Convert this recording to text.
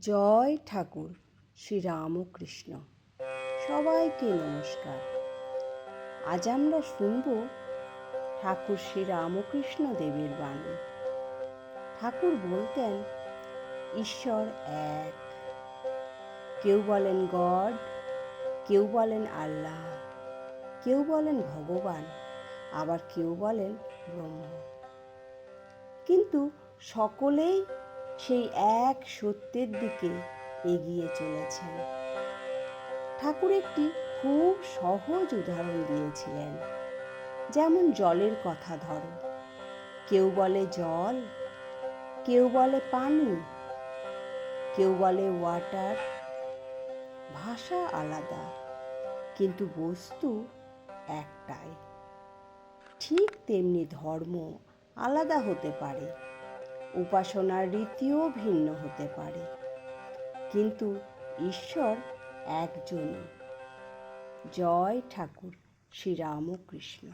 জয় ঠাকুর শ্রী রামকৃষ্ণ সবাইকে নমস্কার। আজ আমরা শুনব ঠাকুর শ্রী রামকৃষ্ণ দেবের বাণী। ঠাকুর বলতেন, ঈশ্বর এক। কেউ বলেন গড, কেউ বলেন আল্লাহ, কেউ বলেন ভগবান, আবার কেউ বলেন ব্রহ্ম। কিন্তু সকলেই সেই এক সত্যের দিকে এগিয়ে চলেছেন। ঠাকুর একটি খুব সহজ উদাহরণ দিয়েছিলেন। যেমন জলের কথা ধরো। কেউ বলে জল, কেউ বলে পানি, কেউ বলে ওয়াটার, ভাষা আলাদা, কিন্তু বস্তু একটাই। ঠিক তেমনি ধর্ম আলাদা হতে পারে। উপাসনার রীতিও ভিন্ন হতে পারে। কিন্তু ঈশ্বর একজনই। জয় ঠাকুর শ্রীরামকৃষ্ণ।